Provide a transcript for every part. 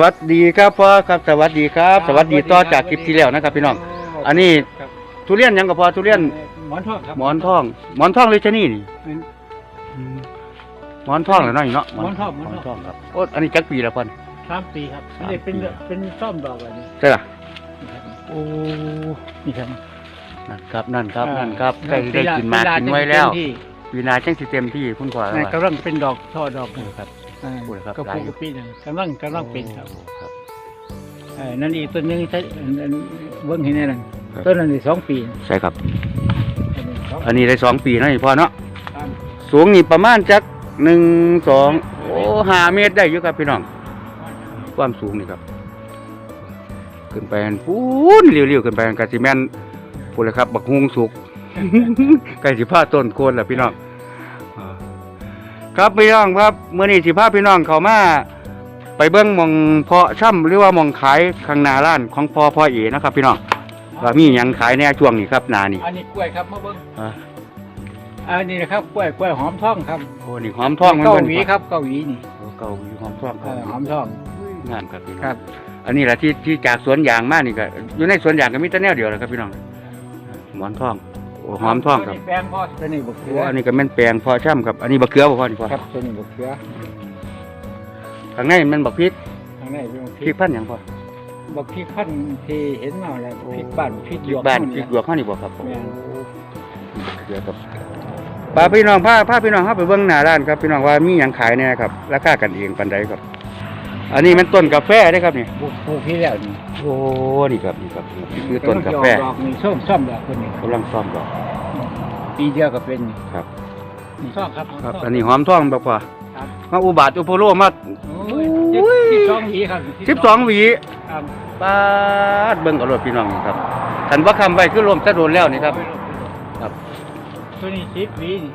วัสดีครับพ่อครับสวัสดีครับ สวัสดีต่อจากคลิปที่แล้วนะครับพี่น้อง อันนี้ครับ ทุเรียนหยังกับพ่อทุเรียนหมอนทองครับหมอนทองหมอนทองเลยชะนี่นี่เป็น หมอนทองเหรอเนาะนี่เนาะหมอนทองหมอนหมอนททอองงครับโอ้อันนี้จักปีแล้วพ่อนี่สามปีครับสามอันนี้เป็นปีเป็นซ่อมดอกอะไรนี่ใช่ล่ะนะครับโอ้นี่ครับนั่นครับนั่นครับอ่านั่นครับใกล้ได้เวลกินหมากเวลกินไว้แล้วเต็มที่วีนาจังสิเต็มที่คุณพ่อนั่นว่ากำลังเป็นดอกช่อดอกโอ้ครับ อ่าพูดครับก็หลายปอยู่กตินะกำลังกำลังเป็นครับโอ้ครับเอ่อนั่นอีกต้นหนึงใช้อันอันเบิ้งเห็นไหมนั่นครับ ต้นนั้นนี่สองปีใช่ครับอันนี้สองอันนี้ได้สองปีนะนี่พ่อเนาะครับสูงนี่ประมาณจักหนึ่งสองโอ้ห้าเมตรได้อยู่ครับพี่น้อง ความสูงนี่ครับ ขึ้นไปอันพูนเรียวๆขึ้นไปอันกาสิแมนพูดเลยครับ บักฮุงสุกใกล้สิผ้าต้นโคนแล้วพี่น้องอ่า ครับพี่น้องครับเมื่อนี้สิพาพี่น้องเขามาไปเบิ้งหมองเพาะช่ำหรือว่าหมองขายข้างหน้าร้านของพ่อพ่อเอ๋นะครับ พี่น้องว่ามีหยังขายแน่ช่วงนี้ครับหนานี่อันนี้กล้วยครับมาเบิ้งอ่าอันนี้นะครับกล้วยกล้วยหอมทองครับโอ้นี่หอมทองมันเก้าเบิ่งหวีครับเก้าหวีนี่โอ้เก้าหวีหอมทองเออหอมทอง งามครับพี่น้องครับ อันนี้แหละที่ที่จากสวนยางมานี่ก็อยู่ในสวนยางก็มีแต่แนวเดียวแหละครับพี่น้องหมอนทองโอ้ หอมทองครับตัวนี้แปลงพ่อตัวนี้บักเขืโอ้ออันนี้ก็แม่นแปลงพอช่ำครับ อันนี้บักเขือบ่พ่อนี่พ่อครับตัวนี้บักเขือข้างในมันบักพริกข้างในเป็นบักพพริริกกพันธุ์หยังพ่อบักพริกขั้นที่เห็นมาแล้วพริกบ้านพริกหยวกบ้านพเยริกหยวกข้านี่บ่ครับแม่นบักเขือครับพาพี่น้องพาพาพี่น้องเข้าไปเบิ่งหน้าร้านครับพี่น้องว่ามีหยังขายแน่ครับราคากันเองปานใดครับ อันนี้มันต้นกาแฟเด้ครับนี่ปลูกปลูกที่แล้วนี่โอ้นี่ครับนี่ครับนี่คือต้นกาแฟำลังจะออดอกนี่ส้มส้มดอกคนนี้กำลังซ่อมดอกปีเดียวก็เป็นนี่ครับนี่ส้มครับครับส้มอันนี้หอมทองบ่พ่อครับมาอุบาทอุโพโลมาโอ้ยสิบสองหวีครับสิบสองหวีครับปาดเบิ่งเอารถพี่น้องนี่ครับขันว่าคำไว้คือรวมสะโดนแล้วนี่ครับ ครับตัวนี้สิบหวีนี่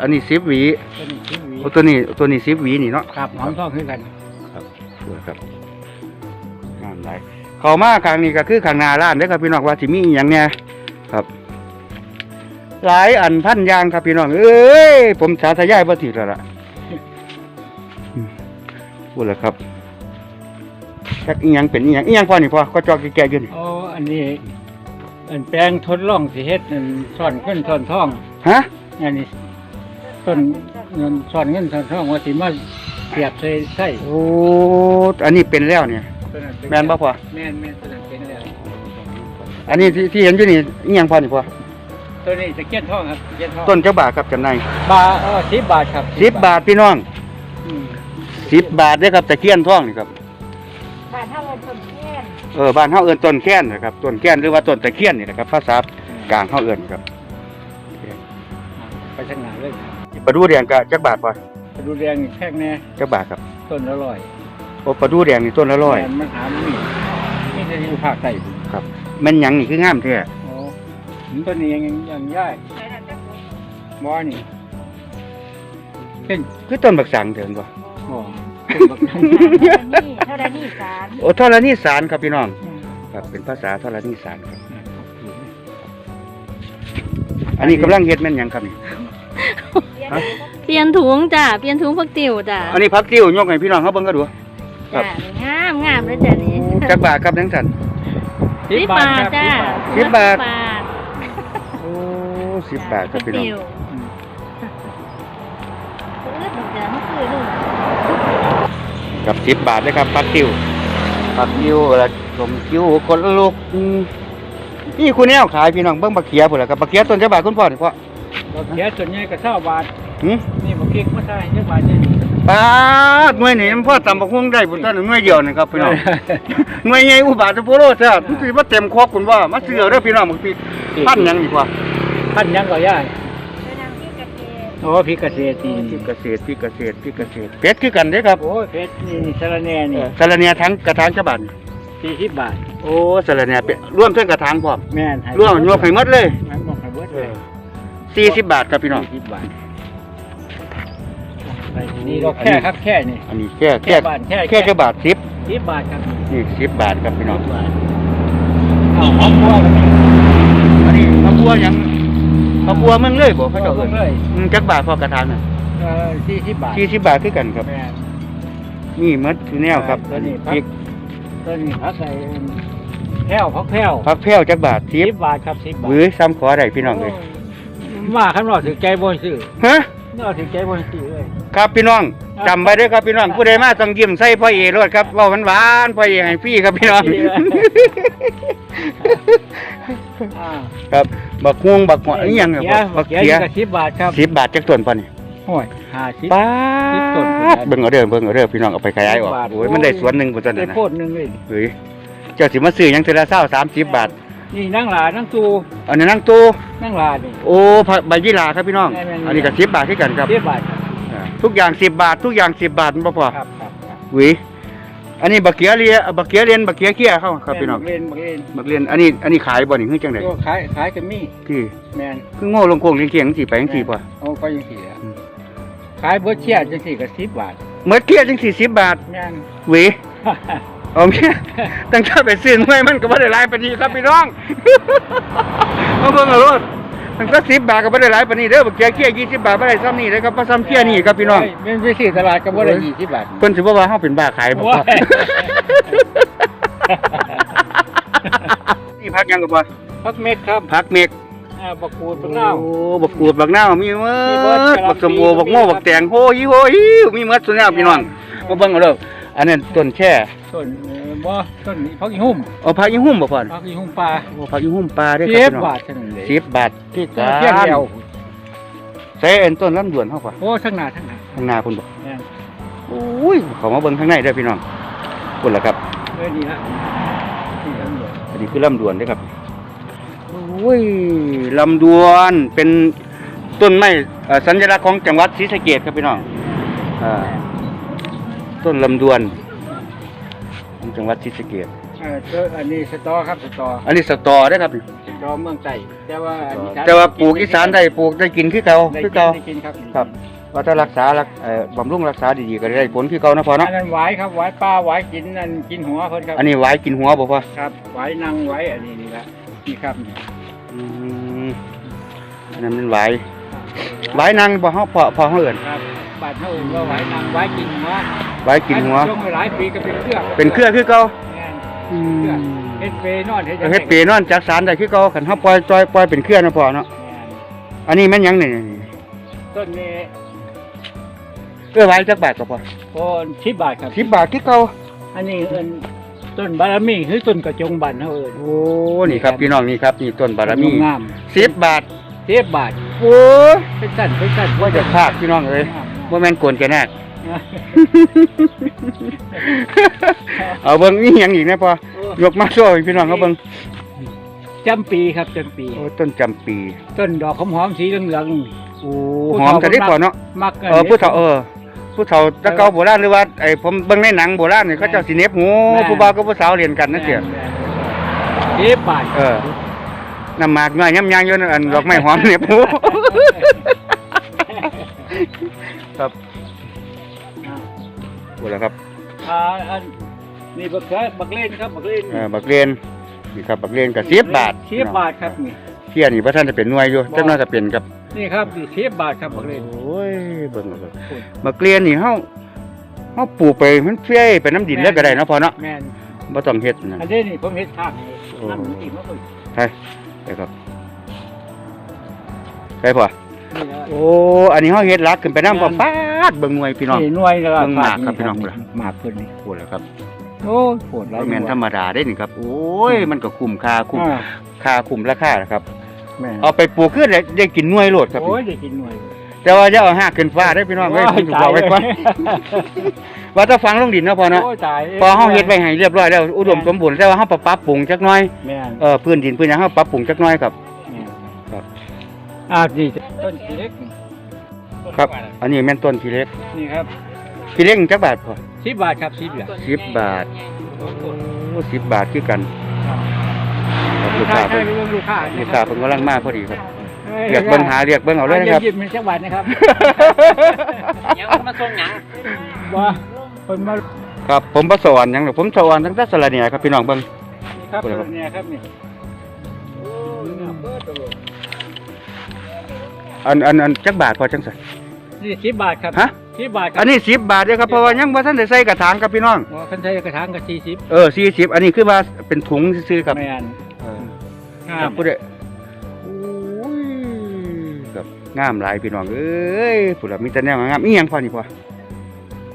อันนี้สิบหวีตัวนี้สิบหวีโอ้ตัวนี้ตัวนี้สิบหวีนี่เนาะครับหอมทองคือกัน สวยครับงามหลายเข้ามาครั้งนี้ก็คือข้างหน้าร้านเด้อครับพี่น้องว่าสิมีอหย่างเนี่ยครับ หลายอันพันอยางครับพี่น้องเอ้ยผมสาธยายบ่ถิแล้วล่ะอืมพูดแล้วครับจักอีหยังเป็นอีหยังอีหยังพอนี่พอก็จอกแก่ๆอยู่นี่โอ้อันนี้อันแปลงทดลองสิเฮ็ดอันซ่อนขึ้นซ่อนทองฮะอันนี้ต้นเงินซ่อนเงินซ่อนทองว่าสิมา เสียบใส่ใส่โอ้ อันนี้เป็นแล้วเนี่ย ตัวนั้นเป็แม่นบ่พอ แม่นแม่นตัวนั้นเป็นแล้วอันนี้ที่ที่เห็นอยู่นี่อีหยังพอนี่พอตัวนี้ตะเกียนทองครับตะเกียนทองต้นเจ้าบาทครับจำนายบาทเออสิบบาทครับสิบบาทพี่น้องอืมสิบบาทเด้อครับตะเคียนทองนี่ครับ บ้านเท่าเงินต้นแค่นเออบ้านเฮาเอิ้นต้นแค้นนะครับต้นแค้นหรือว่าต้นตะเคียนนี่นะครับภาษากลางเฮาเอิ้นครับไปทางไหนเลยปลาดูแดงก็จักบาทพอ ไปดูแดงนี่แค่แน่จักบาทครับต้นละร้อยโอ้ปลาดูแดงนี่ต้นละร้อยแม่นมันหาไม่มีมีแต่ที่อยู่ภาคใต้พุ่นครับแม่นหยังนี่คืองามแท้โอ้ต้นนี้ยังยังย่ายใช้ทางจักรมอนี่เป็นคือต้นบักสังเถิงบ่หมอเป็นบักนี่เท่าไรนี่สารโอ้ธรณีสารครับพี่น้อง ครับเป็นภาษาธรณีสารครับ อันนี้กำลังเฮ็ดแม่นหยังครับนี่ ฮะ เปลี่ยนถุงจ้ะเปลี่ยนถุงพักติ๋วจ้ะอันนี้ผักติ้วยกให้พี่น้องเฮาเบิ่งก็ดู ครัจ้ะบงามงามแล้วจ้ะนี่จักบาทครับจังซั่นสิบบาทจ้ะสิบบาทสิบบาท โอ้สิบบาทครับพี่น้องพักติ๋วเลือดจ้ะมันคือลูกกับสิบบาทเลยครับผักติ้วผักติ้วละสมคิ้วคนละลูกอืมนี่คุณแนวขายพี่น้องเบิ่งบักเขียพุ่นล่ะครับบักเขียต้นจักบาทคุณพ่อนี่พ่อบักเขียส่วนใหญ่ก็เท่าบาท หืมนี่บักเขียมาใช่เยอะบาทนี่ป้าดหน่วยนี่มันพ่อตำบักหุ่งได้พุ่นท่านหน่วยเดียวนี่ครับพี่น้องหน่วยใหญ่อุบาทโพโลแท้มันสิมาเต็มครอบคุณว่ามาซื้อเอาเด้อพี่น้องบางทีพันหยังดีกว่าพันยังก็ย่ายไปนางที่กระเทศโอ้พี่เกษตรตีพี่เกษตรพี่เกษตรพี่เกษตรเป็ดคือกันเด้อครับโอ้ยเพชรนี่สารแหน่นี่สารเนียทั้งกระถางฉบับสี่สิบบาท โอ้สารเนียเป็ดร่วมเท่งกระถางพร้อมแม่นให้ร่วมยกให้หมดเลยให้หมดให้เบิดเลย40บาทครับพี่น้องสี่สิบบาท ไปนี่ดอกแค่ครับแค่นี่ อันนี้แค่แค่แค่บาทแค่ แค่แค่บาท10สิบบาทครับนี่10บาทครับพี่น้องบาทเอาครอบครัวกันนี่อันนี้ข้าวบัวหยังข้าวบัวเมืองเลยบ่เขาเจ้าเพิ่เอิ้งนเลยอืมจักบาทพอกระถางน่ะเอ่อสี่สิบบาท40บาทคือกันครับ แม่น นี่หมดคือแนวครับตัวนี้พริกตัวนี้พักใส่แพ้วพักแพ้วผักแพรวจักบาทสิบ10บาทครับสิบบาทหรือซ้ำขอได้พี่น้องเลยมาข้างนอกถือใจบนซื้อฮะนอกถือใจบนซื้อเลย ครับพี่น้องจำไว้ด้วยครับพี่น้องผู้ใดมาต้องยิ้มใส่พ่อเอรถครับเว่าหวานๆพ่อเอให้พี่ครับพี่น้อง อ่าครับบักฮวงบักหอยนี่ยังเนี่ยเขียบักเขียเขียกับสิบบาทครับสิบบาทจักต้นป่ะนี่โอ้ยห้าสิบ ป้าสิบต้นดเบิ่งเอาเด้อเบิ่งเอาเด้อพี่น้องเอาไปขยายออกสิบบาท โอ้ยมันได้สวนหนึ่งบนต้นได้นั่นนะโพดหนึ่งเลยเฮ้ยเจ้าสิมาซื้อหยังเทอละเศร้าสามสิบบาทนี่นั่งหลานั่งตูอันนี้นั่งตู้นั่งหลานี่ โอ้ผักใบยี่หร่าครับพี่น้องแม่นๆอันนี้ก็สิบบาทที่กันครับ สิบบาทครับอ่า ทุกอย่างสิบบาท ทุกอย่างสิบบาทมันบ่พอครับครับครับหวิอันนี้บักเขียเรียบักเขียเรียนบักเขียเขี้ยเข้าครับพี่น้องเล่นบักเล่นบักเรียนอันนี้อันนี้ขายบ่นี่คือจังได๋ก็ขายขายกันมีพี่แมนคือโง่ลงโคงเลี้ยงเคียงสิไปจังสิป่ะเอาไปยังสี่อะอืมขายเบิร์ดเชียจังสี่กับสิบบาทเมื่อเคียจัง40บาทแมนหวิเอาเมียตั้งแต่ไปซื้อหน่วยมันก็บ่ได้หลายปานนี้ครับพี่น้องเอาเบิ่งเอาโลด ตั้งแต่10บาทก็บ่ได้หลายปานนี้เด้อบักเขียเขี้ย20บาทบ่ได้ซ้ำนี่เด้อครับบ่ซ้ำเขี้ยนี่ครับพี่น้องเฮ้ยเป็นไปสี่ตลาดก็บ่ได้ยี่สิบบาทเพิ่นสิบ่ว่าเฮาเป็นบ้าขายบ่ว้ายนี่พักหยังก็บ่พักเม็ดครับพักเมกอ่าบักกูดบักเน่าวโอ้บักกูดบักนาวมีหมมีเบิดดกะหล่ำบักสมโอปีบักโม่ครับบักแตงโหยโหยมีหมดสุดแล้วพี่น้องมาเบิ่งเอาเด้อ อันนั้นต้นแช่ต้นเอ่อบ่ต้นพักอีหุ่มเอาผักอีหุ่มบ่พ่อนพักอีหุ่มปลาโอ้ผักอีหุ่มปลาเด้อคเจ็รับบพี่น้องบาทเท่านั้นเลยสิบบาทที่กาเที่ยงเดียวใส่เอ็นต้นลำดวนเฮาป่ะโอ้ทั้งหน้าทั้งหน้าข้างหน้าพุ่นบ่แม่นโอ้ยเข้ามาเบิ่งข้างในเด้อพี่น้องพุ่นล่ะครับ เออนี่ละนี่ละนี่ละอันนี้คือลำดวนเด้อครับโอ้ยลำดวนเป็นต้นไม้เอ่อสัญลักษณ์ของจังหวัดศรีสะเกษครับพี่น้องอ่า ต้นลำดวนของจังหวัดศรีสะเกษเออตัวอันนี้สตอครับสตออันนี้สตอได้อครับ สตอเมืองไต้แต่ว่าอีสนแต่ว่าปลูกอีสานได้ปลูกได้กินคือเก่าได้คือกินเก่า ได้กินครับครับ ว่าถ้ารักษารักเอ่อบำรุงรักษาดีๆก็ได้ผลคือเก่านะพ่ออัเนาะนนั้นไหวายครับไหวายปลาไหวายกินนั่นกินหัวเพิ่นครับอันนี้ไว้กินหัวบ่พ่อครับไหวายนั่งไหวายอันนี้นี่ละนี่ครับนี่อืมอันนั้นมันไว้ไว้นางบ่เฮาพอพอเฮาเอิ้นครับบาดเท่าว่าไหวายนั่งไหวายกินหัว ไว้กินหัว ช่วงหลายปีก็เป็นเครื่องเป็นเครือคือเก่าแม่นอืมเฮ็ดเปนอนเฮ็ดเฮ็ดเปนอนจักสารได้คือเก่าคันเฮาปล่อยปล่อยปล่อยเป็นเครือนะพ่อเนาะแม่นอันนี้แม่นหยังนี่ต้นนี้เอ้อไว้จักบาทก็พอโอนสิบบาทครับ 10บาทคือเก่าอันนี้เอิ้นต้นบารมีคือต้นกระจงบันเฮาเอิ้นโอ้นี่ครับพี่น้องนี่ครับนี่ต้นบารมีงาม10บาทสิบบาทโอ้ยเป็นสั้นเป็นสั้นว่าจะพากพี่น้องเอ้ยบ่แม่นโกนแกนาด เอาเบิ่งนี่หยังอีกนะพ่อยกมาโซ่ให้พี่น้องเขาเบิ่งจำปีครับจำปี โอ้ต้นจำปี ต้นดอกหอมๆสีเหลืองโอ้หอมกันได้พอเนาะๆมักเออผู้เฒ่าเออผู้เฒ่าแตะเก่าโบราณหรือว่าไอ้ผมเบิ่งในหนังโบราณนี่เขาเจ้าสิเหน็บหูผู้บ่าวกับผู้สาวเรียนกันนั่นเสียสิบบาทเออน้ำหมากน้อยย่ำยางอยู่นั่นอันดอกไม้หอมเหน็บหูครับ โอ้แล้วครับอ่าอันนี่บักเขือบักเล่นครับบักเล่นเออบักเรียนนี่ครับบักเรียนก็10บาทสิบบาทครับนี่ เที่ยนี่บ่ทันจะเป็นหน่วยอยู่จักหน่อยก็เป็นครับนี่ครับนี่สิบบาทครับบักเล่นโอ้ยเบิ่งเอาเบิ่งบักเรียนนี่เฮาเฮาปลูกไปมันเฟ้ยไปน้ำดินแล้วก็ได้เนาะพอเนาะแม่นบ่ต้องเฮ็ดนะอันนี้นี่ผมเฮ็ดทางโอ้น้ำติดมาเพิ่นใช่ไปครับใช่ป่ะนี่นะโอ้อันนี้เฮาเฮ็ดรักขึ้นไปน้ำก็ฟา ดเบิ่งหน่วยพี่น้อง นี่หน่วยแล้วก็เบิ่งหมากครับพี่น้องหมากเพิ่นนี่โอ้แล้วครับโอ้ยโหดหลายบ่แม่นธรรมดาได้นี่ครับ โอ้ย มันก็คุ้มค่าคุ้มอ่าค่าคุ้มราคานะครับ แม่นเอาไปปลูกคือได้ได้กินหน่วยโลดครับ โอ้ยได้กินหน่วยแต่ว่าจะเอาหักขึ้นฟ้าได้อพี่น้องเอ้ยผมจะบอกไว้ก่อนว่าถ้าฟังลงดินเนาะพอเนาะโอ้ยตายพอเฮาเฮ็ดไว้ให้เรียบร้อยแล้วอุดมสมบูรณ์แต่ว่าเฮาปรับปรับปรุงจักหน่อย แม่นเออพื้นดินพื้นหยังเฮาปรับปรุงจักหน่อยครับ แม่นครับ อ่านี่ต้นขี้เล็กนี่ ครับ อันนี้แม่นต้นพี่เล็กนี่ครับพี่เล็กจักบาทพอสิบบาทครับสิบบาท10บาทโอ้10บาทคือกันครับลูกค้าใช่เพิ่นลูกค้าลูกค้าเพิ่นกำลังมาพอดีครับเรียกเบิ่งหาเรียกเบิ่งเอาเลยนะครับหยิบมันจักบาทนะครับยังมาส่งหยังว่าเพิ่นมาครับผมบ่สอนหยังหรอกผมสอนตั้งแต่สระเนี่ยครับพี่น้องเบิ่งครับคนละครับเนี่ยครับนี่อันอันอันจักบาทพอจังซั่น นี่สิบบาทครับฮะ สิบบาทครัอันนี้10บาทเด้อครับเพราะว่ายังบ่ทันได้ใส่กระถางครับพี่น้องอ๋อคันใช้กระถางก็สี่สิบเออ40อันนี้คือว่าเป็นถุงซื่อๆครับแม่นเออ งาครัมบผู้ใดโอ้ยครับงามหลายพี่น้องเอ้ยผู้ละมีแต่แนวงามอีหยังพอนี่พอ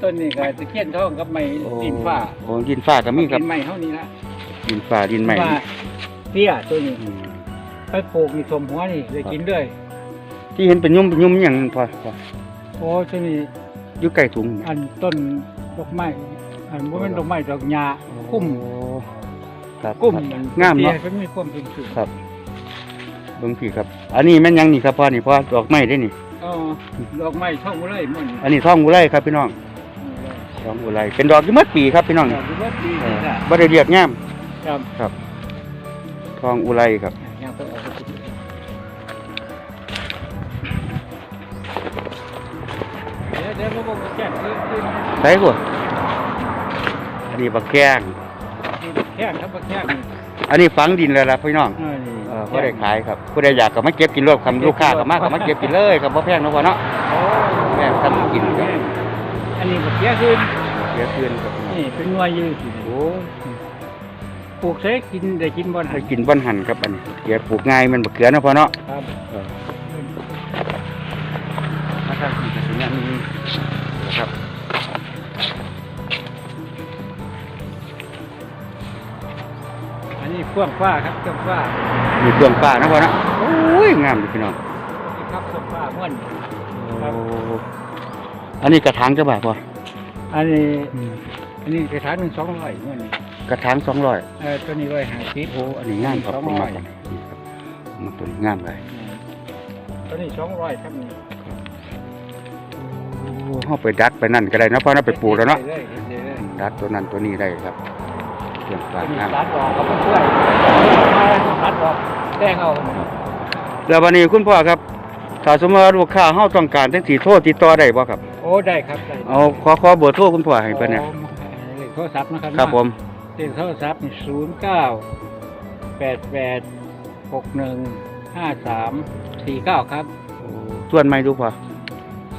ต้นนี้ก็ตะเคียนทองกับไม้ดินฟ้าโอ้ดินฟ้าก็มีครับดินไม้เท่านี้ละดินฟ้าดินใหม่ว่าเตี้ยตัวนี้อืมไปปลูกนี่สมหัวนี่เลยกินด้วยที่เห็นเป็นยุ่มเป็นยุ่มอหย่างพอพอโอ้ตัวนี้อยู่ใกล้ถุงอันต้นดอกไม้อันบ่แม่นดอกไม้ดอกหญ้ากุ้มโอ้ครับกุ้มครับงามเนาะเพิ่นมีความสูงสูงครับเบิ่งพี่ครับ อันนี้แม่นหยังนี่ครับพ่อนี่พ่อดอกไม้ได้นี่อ๋อดอกไม้ท่องเลยมันอันนี้ทองอุไรครับพี่น้องทองอุไรเป็นดอกที่หมดปีครับพี่น้องดอกที่ว่าดีเออนี่ล่ะบ่ได้เรียกงามครับทองอุไรครับ ใส่กว่าอันนี้บักแข้งแข้งครับบ่แข้งนี่อันนี้ฝังดินแล้วล่ะพี่น้องเออนี่เออบ่ได้ขายครับผู้ใดอยากก็มาเก็บกินรวบคำลูกค้าก็มาก็มาเก็บกินเลยครับบ่แพงเนาะพ่อเนาะโอ้แม่ทำกินครับอันนี้บ่เสียคืนเดี๋ยวคืนครับพี่น้องนี่เป็นหน่วยอยู่สิโอ้ปลูกเสกกินได้กินบ่ให้ได้กินบ่หันครับอันนี้เกียปลูกง่ายมันบักเขือเนาะพ่อเนาะครับเออมาทำกินกันสิเนี่ยนี่ครับ อันนี้พ่วงฟ้าครับเครื่องฟ้ามีเครื่องฟ้านะพ่อเนาะโอ้ยงามเลยพี่น้องนี่ครับเครื่องฟ้าม่วนครับ โอ้อันนี้กระถางจะบาทพ่ออันนี้อันนี้กระถางหนึ่งสองร้อยม่วนนี่กระถางสองร้อยเออตัวนี้ร้อยห้าสิบโอ้อันนี้งามครับสองผมร้มาอยกนี่ครับมันตัวนี้งามเลยตัวนี้สองร้อยครับนี่โอ้เฮาไปดัดไปนั่นก็ได้เนาะพ่อเนาะไปปลูกแล้วเนาะได้เลยได้เลยดัดตัวนั้นตัวนี้ได้ครับ เครื่องตัฟ้าวนี้งามตัดออกเขาก็ช่วยตัดออกแต่งเอาแล้ววันนี้คุณพ่อครับถ้าสมมติว่าลูกค้าเฮาต้องการจังสิโทรติดต่อได้บ่ครับโอ้ได้ครับได้เอาขอขอเบอร์โทรคุณพ่อให้เพิ่นเนี่ยเลขโทรศัพท์นะครับครับผมเลขโทรศัพท์นี่ศูนย์เก้าแปดแปดหกหนึ่งห้าสามสี่เก้าครับส่วนไม่ดูพ่อ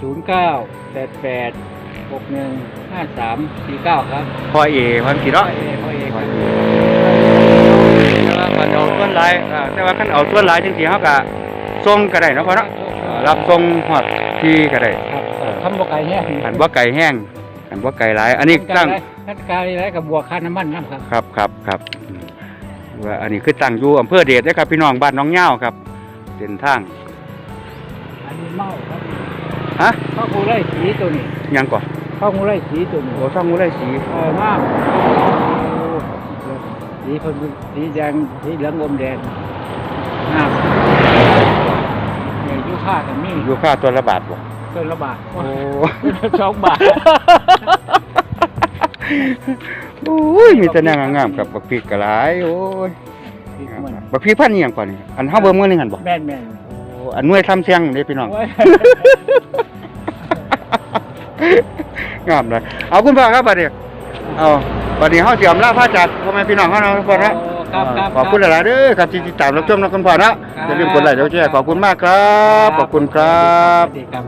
ศูนย์เก้าแปดแปดหกหนึ่ง ห้าสามสี่เก้าครับพ่อเอพันสิเนาะพ่อเอกพ่อเอกครับแต่ว่าคันเอาส่วนหลายอ่าแต่ว่าคันเอาส่วนหลายจังซี่เฮาก็ส่งก็ได้เนาะพ่อเนาะเอ่อรับส่งฮอดที่ก็ได้ครับทำบ่ไก่เนี่ยคันบ่ไกลแห้งคันบ่ไกลหลาย อันนี้ตั้งขั้นไก่แล้วกับบวกค่าน้ำมันน้ำครับครับครับครับอืมว่าอันนี้คือตั้งอยู่อำเภอเดชเด้อครับ พี่น้องบ้านน้องเหย้าครับเส้นทางอันนี้เมาครับฮะ ข้าวงูไร่สีตัวนี้หยังก่อน ข้าวงูไร่สีตัวนี้โอ้ช่องงูไล่สีเออมากสีเพิ่นสีแดงสีเหลืองอมแดงงามเนี่ยอยูค่ากันมีอยู่ค่าตัวละบาทบ่ต้นละบาทโอ้สองบาทโอ้ยมีแต่แนวงามๆครับบักพริกก็หลายโอ้ยบักพริกพันธุ์อีหยังก่อนนี่อันเฮาเบิ่งมื้อนึงหั่นบ่แม่นแม่นโอ้อันหน่วยทำเสียงเด้พี่น้อง โอ้ย งามเลยเอาคุณพ่อครับบัดนี้เอาบัดนี้เฮาสิอำลาพระจักรพ่อแม่พี่น้องเฮาเนาะพ่อเนาะครับครับขอบคุณหลายๆเด้อครับที่ติดตามรับชมนะคุณพ่อเนาะอย่าลืมกดไลค์กดแชร์ขอบคุณมากครับ ขอบคุณครับสวัสดีครับ